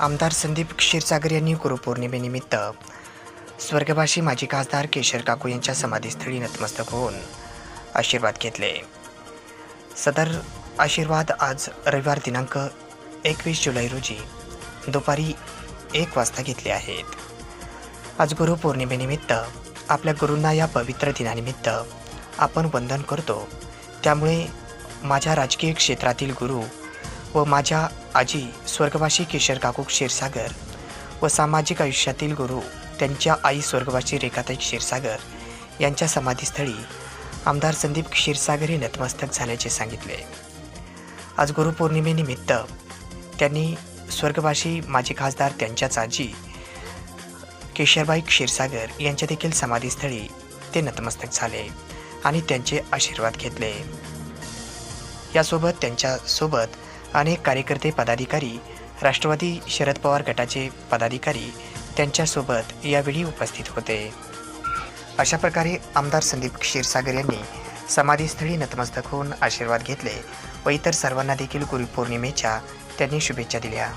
आमदार संदीप क्षीरसागर यांनी गुरुपौर्णिमेनिमित्त स्वर्गवासी माजी खासदार केशर काकू यांच्या समाधीस्थळी नतमस्तक होऊन आशीर्वाद घेतले. सदर आशीर्वाद आज रविवार दिनांक एकवीस जुलै रोजी दुपारी एक वाजता घेतले आहेत. आज गुरुपौर्णिमेनिमित्त आपल्या गुरूंना या पवित्र दिनानिमित्त आपण वंदन करतो. त्यामुळे माझ्या राजकीय क्षेत्रातील गुरु व माझ्या आजी स्वर्गवासी किशोर काकू क्षीरसागर व सामाजिक आयुष्यातील गुरु त्यांच्या आई स्वर्गवासी रेखाताई क्षीरसागर यांच्या समाधीस्थळी आमदार संदीप क्षीरसागर हे नतमस्तक झाल्याचे सांगितले. आज गुरुपौर्णिमेनिमित्त त्यांनी स्वर्गवासी माजी खासदार त्यांच्याच आजी केशरबाई क्षीरसागर यांच्या देखील समाधीस्थळी ते नतमस्तक झाले आणि त्यांचे आशीर्वाद घेतले. यासोबत त्यांच्यासोबत अनेक कार्यकर्ते पदाधिकारी राष्ट्रवादी शरद पवार गटाचे पदाधिकारी त्यांच्यासोबत यावेळी उपस्थित होते. अशा प्रकारे आमदार संदीप क्षीरसागर यांनी समाधीस्थळी नतमस्तक होऊन आशीर्वाद घेतले व इतर सर्वांना देखील गुरुपौर्णिमेच्या त्यांनी शुभेच्छा दिल्या.